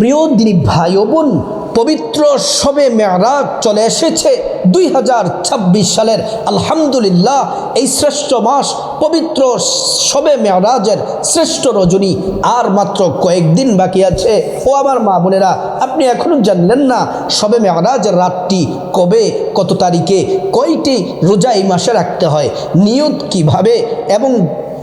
প্রিয় দিনী ভাই বোন, পবিত্র সবে মেয়ারাজ চলে এসেছে দুই হাজার ছাব্বিশ সালের আলহামদুলিল্লাহ। এই শ্রেষ্ঠ মাস, পবিত্র সবে মেয়ারাজের শ্রেষ্ঠ রজনী। আর মাত্র কয়েকদিন বাকি আছে। ও আমার মা বোনেরা, আপনি এখনও জানলেন না সবে মেয়ারাজের রাতটি কবে, কত তারিখে, কয়টি রোজা এই মাসে রাখতে হয়, নিয়ত কীভাবে, এবং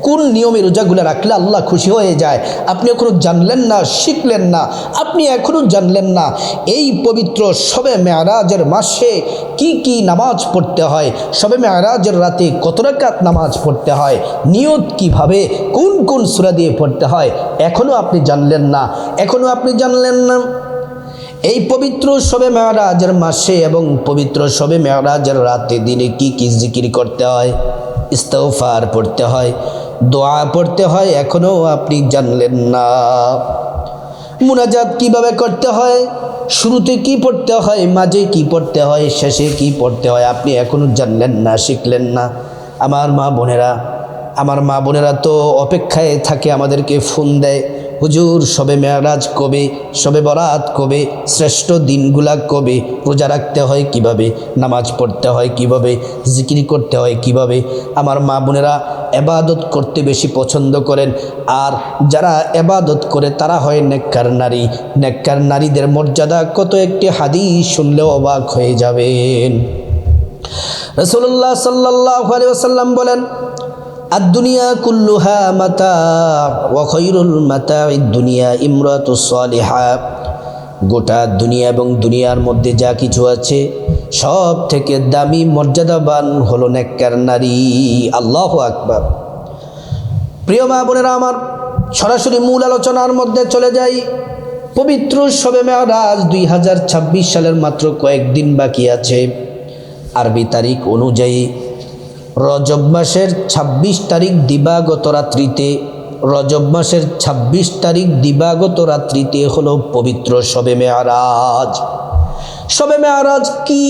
কোন নিয়মে রোজাগুলো রাখলে আল্লাহ খুশি হয়ে যায়? আপনি এখনও জানলেন না, শিখলেন না, আপনি এখনও জানলেন না। এই পবিত্র সবে মেয়ারাজের মাসে কি কি নামাজ পড়তে হয়? সবে মেয়ারাজের রাতে কত রাকাত নামাজ পড়তে হয়? নিয়ত কীভাবে? কোন কোন সুরা দিয়ে পড়তে হয়? এখনও আপনি জানলেন না। এখনও আপনি জানলেন না। এই পবিত্র সবে মেয়ারাজের মাসে এবং পবিত্র সবে মেয়ারাজের রাতে দিনে কি কি জিকির করতে হয়? ইস্তফার পড়তে হয়। দোয়া পড়তে হয় এখনও আপনি জানলেন না। মুনাজাত কীভাবে করতে হয়? শুরুতে কি পড়তে হয়? মাঝে কি পড়তে হয়? শেষে কি পড়তে হয়? আপনি এখনও জানলেন না, শিখলেন না। আমার মা বোনেরা, আমার মা বোনেরা তো অপেক্ষায় থাকে, আমাদেরকে ফোন দেয়। হুজুর, সবে মেয়ারাজ কবে, সবে বরাত কবে, শ্রেষ্ঠ দিনগুলা কবে, রোজা রাখতে হয় কীভাবে, নামাজ পড়তে হয় কীভাবে, জিকির করতে হয় কীভাবে, আমার মা বোনেরা এবাদত করতে বেশি পছন্দ করেন। আর যারা এবাদত করে তারা হয় নেককার নারী। নেককার নারীদের মর্যাদা কত একটি হাদিস শুনলেও অবাক হয়ে যাবেন। রসুল্লাহ সাল্লাহ আলি বলেন কুল্লুহা দুনিয়া গোটা দুনিয়া এবং দুনিয়ার মধ্যে যা কিছু আছে, সব থেকে দামি মর্যাদাবান হলো নেককার নারী। আল্লাহ আকবার। প্রিয় মা বোনেরা আমার, সরাসরি মূল আলোচনার মধ্যে চলে যাই। পবিত্র সবে মেয়ারাজ দুই হাজার ছাব্বিশ সালের মাত্র কয়েকদিন বাকি আছে। আরবি তারিখ অনুযায়ী রজব মাসের ২৬ তারিখ দিবাগত রাত্রিতে, রজব মাসের ২৬ তারিখ দিবাগত রাত্রিতে হলো পবিত্র সবে মেয়ারাজ। সবে মেয়ারাজ কি?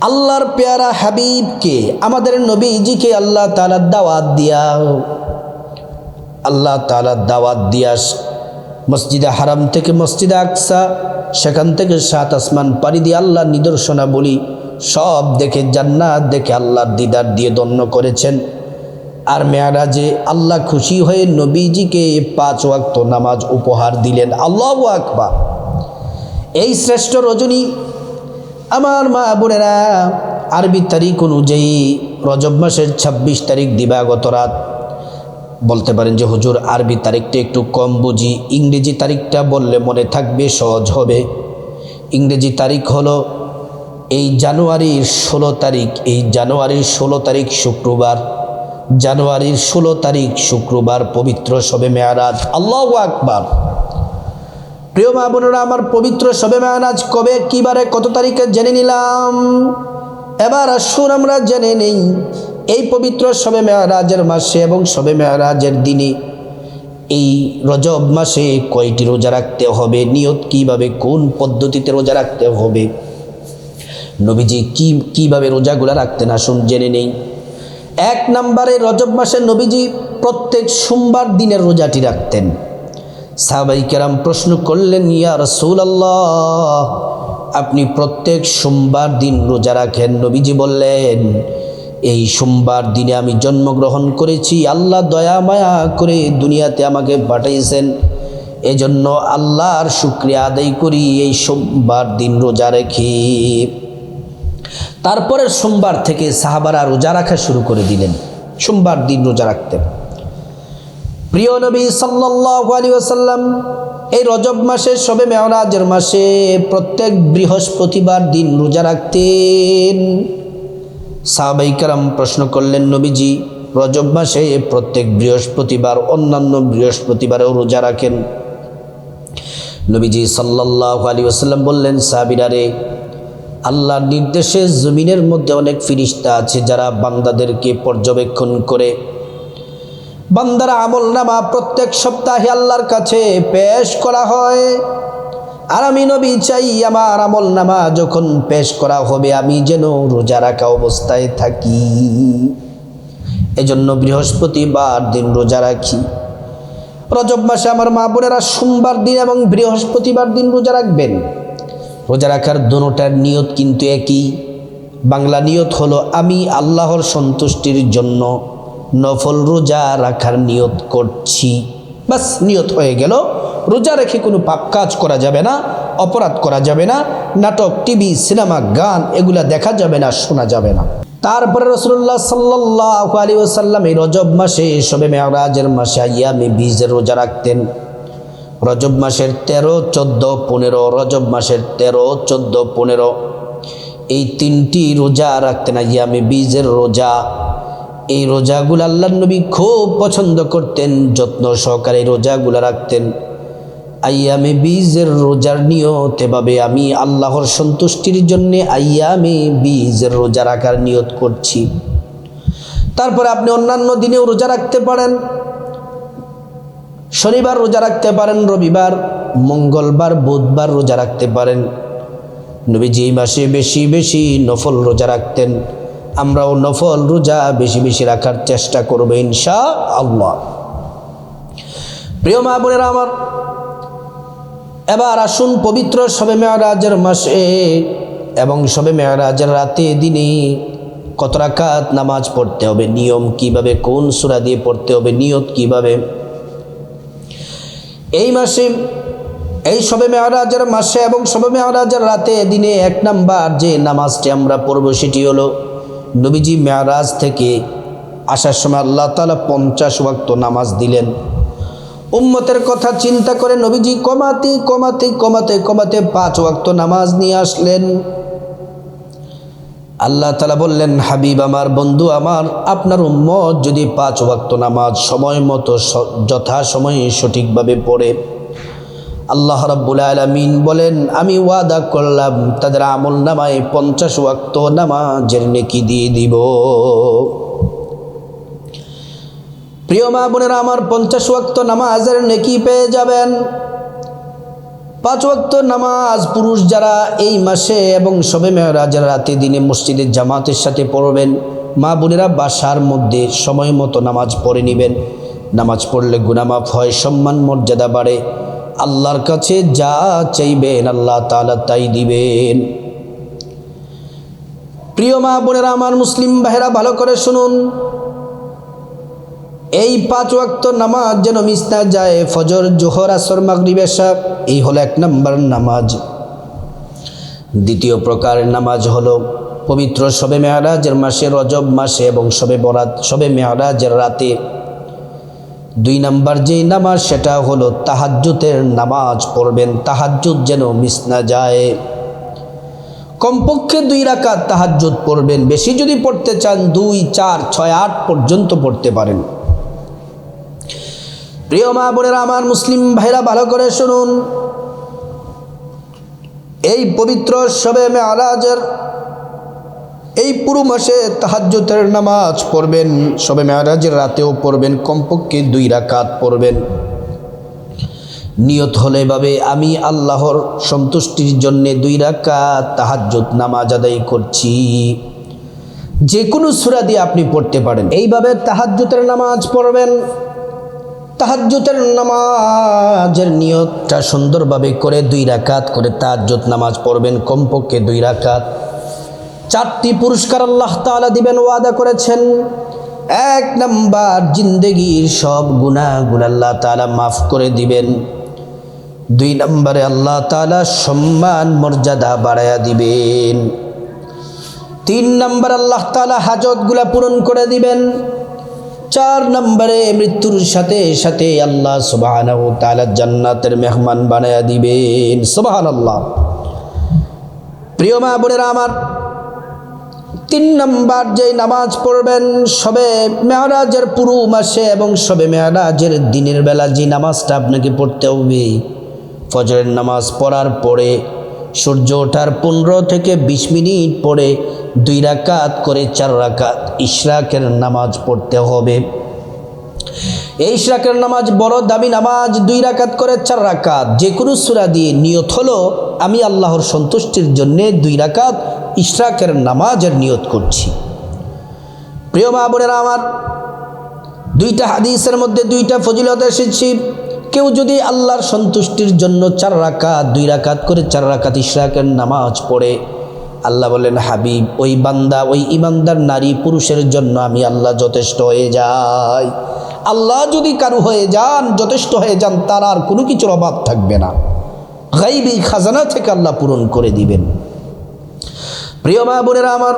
আল্লাহর পেয়ারা হাবিবকে, আমাদের নবীজিকে আল্লাহ তালার দাওয়াত দিয়া। আল্লাহ তালার দাওয়াত দিয়া মসজিদে হারাম থেকে মসজিদে আকসা, সেখান থেকে সাত আসমান পাড়ি দিয়ে আল্লাহ নিদর্শনা বলি সব দেখে জান্নাত দেখে আল্লাহর দিদার দিয়ে দন্য করেছেন। আর মেয়ারাজে আল্লাহ খুশি হয়ে নবীজিকে পাঁচ ওয়াক্ত নামাজ উপহার দিলেন। আল্লাহ আকবা এই শ্রেষ্ঠ রজনী আমার মা বোনেরা, আরবি তারিখ অনুযায়ী রজব মাসের ২৬ তারিখ দিবাগত রাত। বলতে পারেন যে হুজুর, আরবি তারিখটা একটু কম বুঝি, ইংরেজি তারিখটা বললে মনে থাকবে, সহজ হবে। ইংরেজি তারিখ হলো এই জানুয়ারির ষোলো তারিখ, এই জানুয়ারির ষোলো তারিখ শুক্রবার, জানুয়ারির ষোলো তারিখ শুক্রবার পবিত্র সবে মেয়ারাজ। আল্লাহ আকবার। প্রিয় মা বোনেরা, আমার পবিত্র সবে মেয়ারাজ কবে কিবারে কত তারিখে জেনে নিলাম? এবার আসুন আমরা জেনে নেই, এই পবিত্র সবে মেয়ারাজের মাসে এবং সবে মেয়ারাজের দিনে এই রজব মাসে কয়টি রোজা রাখতে হবে, নিয়ত কীভাবে, কোন পদ্ধতিতে রোজা রাখতে হবে? নবীজি কি, কীভাবে রোজাগুলা রাখতেন আসুন জেনে নেই। এক নম্বরে রজব মাসে নবীজি প্রত্যেক সোমবার দিনের রোজাটি রাখতেন। সাহাবাই কেরাম প্রশ্ন করলেন, ইয়া রসুল আল্লাহ আপনি প্রত্যেক সোমবার দিন রোজা রাখেন? নবীজি বললেন, এই সোমবার দিনে আমি জন্মগ্রহণ করেছি, আল্লাহ দয়া, মায়া করে দুনিয়াতে আমাকে পাঠিয়েছেন। এজন্য আল্লাহর শুক্রিয়া আদায় করি, এই সোমবার দিন রোজা রেখে। তারপরের সোমবার থেকে সাহাবারা রোজা রাখা শুরু করে দিলেন। সোমবার দিন রোজা রাখতেন। প্রিয় নবী সাল্লাল্লাহু আলাইহি ওয়াসাল্লাম, এই রজব মাসে, সবে মেয়রাজের মাসে প্রত্যেক বৃহস্পতিবার দিন রোজা রাখতেন। সাহাবাইকারাম প্রশ্ন করলেন, নবীজি, রজব মাসে প্রত্যেক বৃহস্পতিবার, অন্যান্য বৃহস্পতিবারেও রোজা রাখেন? নবীজি সাল্লাল্লাহু আলী ওয়াসাল্লাম বললেন সাহাবিরারে আল্লাহর নির্দেশে জমিনের মধ্যে অনেক ফিরিস্তা আছে যারা বান্দাদেরকে পর্যবেক্ষণ করে। বান্দারা আমল নামা প্রত্যেক সপ্তাহে আল্লাহর কাছে পেশ করা হয়। আর আমি নবী চাই আমার আমল নামা যখন পেশ করা হবে, আমি যেন রোজা রাখা অবস্থায় থাকি। এজন্য বৃহস্পতিবার দিন রোজা রাখি। রজব মাসে আমার মা বোনেরা সোমবার দিন এবং বৃহস্পতিবার দিন রোজা রাখবেন। রোজা রাখার দোনোটার নিয়ত কিন্তু একই। বাংলা নিয়ত হলো, আমি আল্লাহর সন্তুষ্টির জন্য নফল রোজা রাখার নিয়ত করছি। বাস, নিয়ত হয়ে গেল। রোজা রেখে কোনো পাপ কাজ করা যাবে না, অপরাধ করা যাবে না, নাটক, টিভি, সিনেমা, গান, এগুলা দেখা যাবে না, শোনা যাবে না। তারপরে রসুল্লাহ সাল্লাহ আলী ওসাল্লাম এই রজব মাসে সবে মেয়রাজের মাসে আইয়ামে বীজের রোজা রাখতেন। রজব মাসের তেরো, চোদ্দ, পনেরো, রজব মাসের তেরো, চোদ্দ, পনেরো। এই তিনটি রোজা রাখতেন আইয়ামে বীজের রোজা। এই রোজাগুলো আল্লাহ নবী খুব পছন্দ করতেন, যত্ন সহকারে রোজাগুলো রাখতেন। আইয়ামে বীজের রোজার নিয়ত এভাবে আমি আল্লাহর সন্তুষ্টির জন্য আইয়ামে বীজের রোজা রাখার নিয়ত করছি। তারপরে আপনি অন্যান্য দিনেও রোজা রাখতে পারেন। শনিবার রোজা রাখতে পারেন, রবিবার, মঙ্গলবার, বুধবার রোজা রাখতে পারেন। নবীজি এই মাসে বেশি বেশি নফল রোজা রাখতেন। আমরাও নফল রোজা বেশি বেশি রাখার চেষ্টা করব ইনশা আল্লাহ প্রিয় মা বোনেরা আমার, এবার আসুন পবিত্র সবে মেয়ারাজের মাসে এবং সবে মেয়ারাজের রাতে দিনে কত রাকাত নামাজ পড়তে হবে, নিয়ম কীভাবে, কোন সুরা দিয়ে পড়তে হবে, নিয়ত কীভাবে? এই মাসে, এই সবে মেয়ারাজের মাসে এবং সবে মেয়ারাজের রাতে দিনে এক নাম্বার যে নামাজটি আমরা পড়ব সেটি হলো নবীজি মেয়ারাজ থেকে আসার সময় আল্লাহ তালা পঞ্চাশ ওয়াক্ত নামাজ দিলেন। উম্মতের কথা চিন্তা করে নবীজি কমাতে কমাতে কমাতে কমাতে পাঁচ ওয়াক্ত নামাজ নিয়ে আসলেন। আল্লাহ তালা বললেন, হাবিব আমার, বন্ধু আমার, আপনার উম্মত যদি পাঁচ ওয়াক্ত নামাজ সময় মতো যথা সময়ে সঠিকভাবে পড়ে। আল্লাহ রাব্বুল আলমিন বলেন, আমি ওয়াদা করলাম, তাদের আমল নামায় পঞ্চাশ ওয়াক্ত নামাজের নেকি দিয়ে দিব। প্রিয় মা বোনেরা, আমার পঞ্চাশ ওয়াক্ত নামাজের নেকি পেয়ে যাবেন। পাঁচ ওয়াক্ত নামাজ পুরুষ যারা এই মাসে এবং সবে যারা রাতে দিনে মসজিদের জামাতের সাথে পড়বেন, মা বোনেরা বাসার মধ্যে সময় মতো নামাজ পড়ে নেবেন। নামাজ পড়লে গুনামাফ হয়, সম্মান মর্যাদা বাড়ে। আল্লাহর কাছে যা চাইবেন আল্লাহ তালা তাই দিবেন। প্রিয় মা বোনেরা, আমার মুসলিম ভাইরা ভালো করে শুনুন। এই পাঁচ ওয়াক্ত নামাজ যেন মিস না যায়, ফজর, জোহর, আসর, মাগরিব এসা এই হলো এক নম্বর নামাজ। দ্বিতীয় প্রকারের নামাজ হলো পবিত্র সবে মেয়ারাজের মাসে রজব মাসে এবং সবে বরাত, সবে মেয়ারাজের রাতে। দুই নাম্বার যেই নামাজ, সেটা হলো তাহাজ্জুতের নামাজ পড়বেন, তাহাজ্জুদ যেন মিস না যায়। কমপক্ষে দুই রাকাত তাহাজ্জুদ পড়বেন, বেশি যদি পড়তে চান, দুই, চার, ছয়, আট পর্যন্ত পড়তে পারেন। প্রিয় মা বোনেরা, আমার মুসলিম ভাইরা, ভালো করে শুনুন। এই পবিত্র সবে মেয়ারাজের এই পুরো মাসে তাহাজ্জুতের নামাজ পড়বেন সবে মেয়ারাজের রাতেও পড়বেন, কমপক্ষে দুই রাকাত পড়বেন। নিয়ত হলে ভাবে আমি আল্লাহর সন্তুষ্টির জন্যে দুই রাকাত তাহাজ্জুদ নামাজ আদায় করছি। যে কোনো সুরা দিয়ে আপনি পড়তে পারেন। এইভাবে তাহাজ্জুতের নামাজ পড়বেন। তাহাজ্জুতের নামাজের নিয়তটা সুন্দরভাবে করে দুই রাকাত করে তাহাজ্জুত নামাজ পড়বেন, কমপক্ষে দুই রাকাত। চারটি পুরস্কার আল্লাহ তালা দিবেন, ওয়াদা করেছেন। এক নাম্বার, জিন্দগির সব গুণাগুলো আল্লাহ তালা মাফ করে দিবেন। দুই নম্বরে আল্লাহ তালা সম্মান, মর্যাদা বাড়াইয়া দিবেন। তিন নম্বর, আল্লাহ তালা হাজতগুলা পূরণ করে দিবেন। চার নম্বরে মৃত্যুর সাথে সাথে আল্লাহ সুবাহ জান্নাতের মেহমান বানাইয়া দিবেন। সুবাহান আল্লাহ প্রিয় মা বোনেরা আমার, তিন নম্বর যে নামাজ পড়বেন, সবে মেয়ারাজের পুরো মাসে এবং সবে মেয়ারাজের দিনের বেলা যে নামাজটা আপনাকে পড়তে হবে, ফজরের নামাজ পড়ার পরে, সূর্য ওঠার পনেরো থেকে বিশ মিনিট পরে দুই রাকাত করে চার রাকাত ইশরাকের নামাজ পড়তে হবে। এই ইশরাকের নামাজ বড় দামি নামাজ, দুই রাকাত করে চার রাকাত। যে কোনো সুরা দিয়ে নিয়ত হলো, আমি আল্লাহর সন্তুষ্টির জন্যে দুই রাকাত ইশরাকের নামাজের নিয়ত করছি। প্রিয় মা বোনেরা আমার, দুইটা হাদিসের মধ্যে দুইটা ফজিলত এসেছি। কেউ যদি আল্লাহর সন্তুষ্টির জন্য চার রাকাত, দুই রাকাত করে চার রাকাত ইশরাকের নামাজ পড়ে আল্লাহ বলেন হাবিব, ওই বান্দা, ওই ইমানদার নারী পুরুষের জন্য আমি আল্লাহ যথেষ্ট হয়ে যাই। আল্লাহ যদি কারু হয়ে যান, যথেষ্ট হয়ে যান, তার আর কোনো কিছুর অভাব থাকবে না। গাইবি খাজানা থেকে আল্লাহ পূরণ করে দিবেন। প্রিয় মা বোনেরা আমার,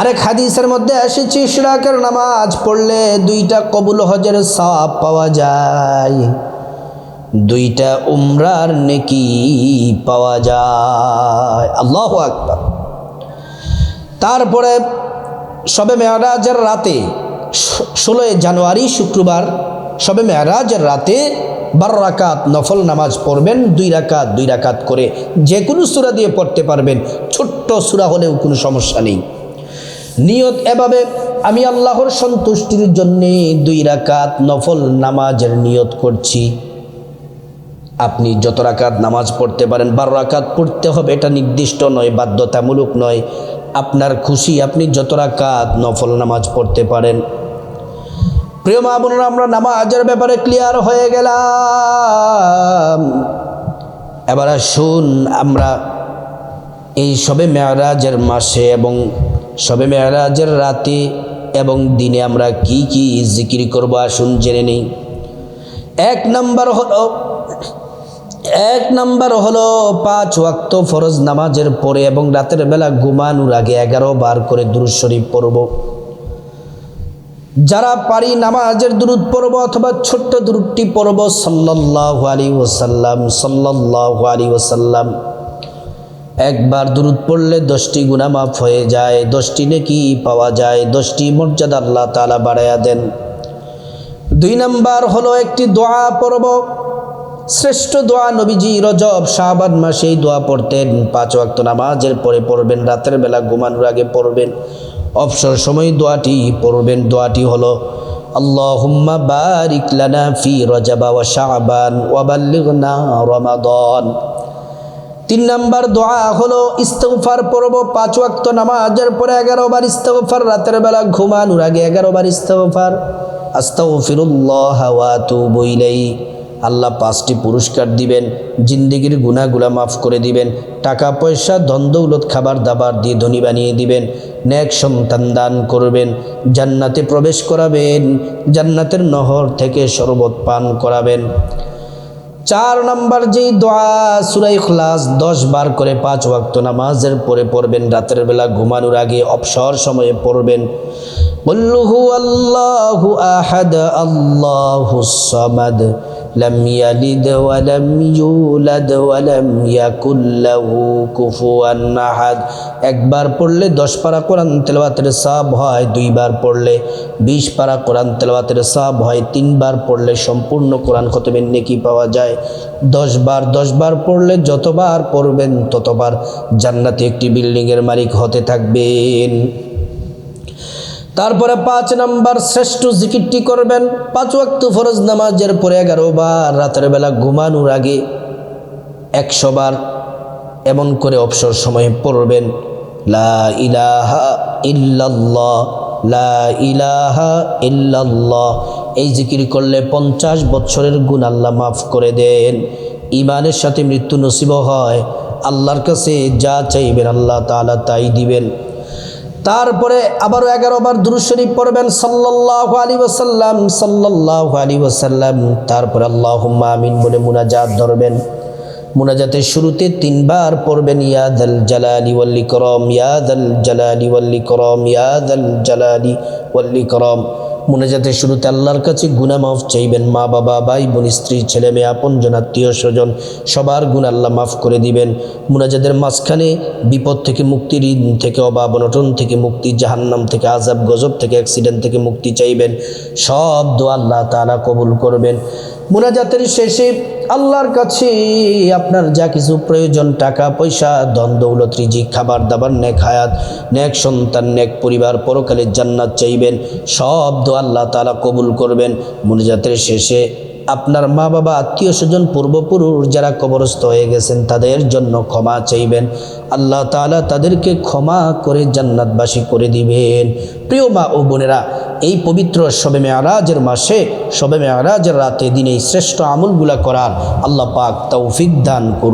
আরেক হাদিসের মধ্যে এসেছে ইশরাকের নামাজ পড়লে দুইটা কবুল হজের সাপ পাওয়া যায়। দুইটা উমরার নেকি পাওয়া যায়। আল্লাহ আকবার। তারপরে সবে মেয়ারাজের রাতে ষোলোই জানুয়ারি শুক্রবার, সবে মেয়ারাজের রাতে বারো রাকাত নফল নামাজ পড়বেন, দুই রাকাত দুই রাকাত করে যে কোনো সুরা দিয়ে পড়তে পারবেন। ছোট্ট সুরা হলেও কোনো সমস্যা নেই। নিয়ত এভাবে আমি আল্লাহর সন্তুষ্টির জন্যে দুই রাকাত নফল নামাজের নিয়ত করছি। আপনি যত রাকাত নামাজ পড়তে পারেন, বারো রাকাত পড়তে হবে, এটা নির্দিষ্ট নয়, বাধ্যতামূলক নয়। আপনার খুশি আপনি যত রাকাত নফল নামাজ পড়তে পারেন। প্রিয় মা বোনেরা, আমরা নামাজের ব্যাপারে ক্লিয়ার হয়ে গেলাম। এবার আসুন আমরা এই সবে মেয়ারাজের মাসে এবং সবে মেয়ারাজের রাতে এবং দিনে আমরা কি কি জিকির করব, আসুন জেনে নেই। এক নম্বর হলো এক নাম্বার হলো পাঁচ ওয়াক্ত ফরজ নামাজের পরে এবং রাতের বেলা ঘুমানোর আগে এগারো বার করে দুরুদ শরীফ পড়ব। যারা পারি নামাজের দুরুদ পড়ব অথবা ছোট্ট দুরুদটি পড়ব, সাল্লাল্লাহু আলী ওসাল্লাম সাল্লাল্লাহু আলী ওসাল্লাম একবার দুরুদ পড়লে দশটি গুণা মাফ হয়ে যায়, দশটি নেকি পাওয়া যায়, দশটি মর্যাদা আল্লাহ তালা বাড়াইয়া দেন। দুই নাম্বার হলো একটি দোয়া পড়ব। শ্রেষ্ঠ দোয়া নবীজি রজব শাহবাদ মাসে এই দোয়া পড়তেন। পাঁচ ওয়াক্ত নামাজের পরে পড়বেন, রাতের বেলা ঘুমানোর আগে পড়বেন। অবসর সময় দোয়াটি পড়বেন। দোয়াটি হলো, আল্লাহুম্মা বারিক লানা ফি রজাবা ওয়া শাবান ওয়া বাল্লিগনা রমাদান। তিন নাম্বার দোয়া হলো ইস্তফার পড়ব পাঁচ ওয়াক্ত নামাজের পরে এগারো বার ইস্তফার রাতের বেলা ঘুমানোর আগে এগারো বার ইস্তফার আস্তাগফিরুল্লাহ ওয়া আতুবু ইলাইহি। আল্লাহ পাঁচটি পুরস্কার দিবেন, জিন্দিগির গুণাগুলা মাফ করে দিবেন টাকা পয়সা ধন দৌলত খাবার দাবার দিয়ে ধনী বানিয়ে দিবেন ন্যাক সন্তান দান করবেন, জান্নাতে প্রবেশ করাবেন, জান্নাতের নহর থেকে শরবত পান করাবেন। চার নাম্বার যেই দোয়া, সুরাই খলাস দশ বার করে পাঁচ ওয়াক্ত নামাজের পরে পড়বেন, রাতের বেলা ঘুমানোর আগে অবসর সময়ে পড়বেন। বল্লুহু আল্লাহু আহাদ, আল্লাহু সামাদ। لم يلد ولم يولد ولم يكن له كفوا احد একবার পড়লে দশ পারা কোরআন তেলাওয়াতের সাব হয় দুইবার পড়লে বিশ পারা কোরআন তেলাওয়াতের সাব হয় তিনবার পড়লে সম্পূর্ণ কোরআন খতমের নেকি পাওয়া যায় দশ বার দশ বার পড়লে যতবার পড়বেন ততবার জান্নাতে একটি বিল্ডিংয়ের মালিক হতে থাকবেন তারপরে পাঁচ নাম্বার শ্রেষ্ঠ জিকিরটি করবেন। পাঁচ ওয়াক্ত ফরজ নামাজের পরে এগারো বার রাতের বেলা ঘুমানোর আগে একশো বার এমন করে অবসর সময়ে পড়বেন। লা ইলাহা ইল্লাল্লাহ, লা ইলাহা এই জিকির করলে পঞ্চাশ বছরের গুণ আল্লাহ মাফ করে দেন। ইমানের সাথে মৃত্যু নসিব হয়। আল্লাহর কাছে যা চাইবেন আল্লাহ তাআলা তাই দিবেন। তারপরে আবারও এগারো বার দুরুশরীফ পড়বেন সাল্লাহ আলী ওসাল্লাম সাল্লাহ আলী ওসাল্লাম তারপরে আল্লাহ আমিন বলে মুনাজাত ধরবেন। মুনাজাতের শুরুতে তিনবার পড়বেন ইয়াদ আল জালালি ওয়াল্লি করম ইয়াদাল জালালি ওয়াল্লি করম ইয়াদাল জালালি ওয়াল্লি করম মুনাজাতের শুরুতে আল্লাহর কাছে গুনা মাফ চাইবেন। মা বাবা, ভাই, বোন, স্ত্রী, ছেলে মেয়ে, আপন জন, আত্মীয় স্বজন, সবার গুণ আল্লাহ মাফ করে দিবেন। মুনাজাদের মাঝখানে বিপদ থেকে মুক্তি, ঋণ থেকে অভাব, অনটন থেকে মুক্তি, জাহান্নাম থেকে আজাব গজব থেকে অ্যাক্সিডেন্ট থেকে মুক্তি চাইবেন। সব দোয়া আল্লাহ তালা কবুল করবেন। মুনাজাতের শেষে আল্লাহর কাছে আপনার যা কিছু প্রয়োজন, টাকা, পয়সা দন দৌলত রিজি খাবার, দাবার, নেক হায়াত, নেক সন্তান, নেক পরিবার পরকালের জান্নাত চাইবেন, সব দো আল্লাহ তালা কবুল করবেন। মুনাজাতের শেষে আপনার মা বাবা, আত্মীয় স্বজন, পূর্বপুরুষ যারা কবরস্থ হয়ে গেছেন, তাদের জন্য ক্ষমা চাইবেন। আল্লাহ তালা তাদেরকে ক্ষমা করে জান্নাতবাসী করে দিবেন। প্রিয় মা ও বোনেরা, এই পবিত্র শবে মেয়ারাজের মাসে, শবে মেয়ারাজের রাতে দিনে শ্রেষ্ঠ আমলগুলা করার আল্লাহ পাক তৌফিক দান করুন।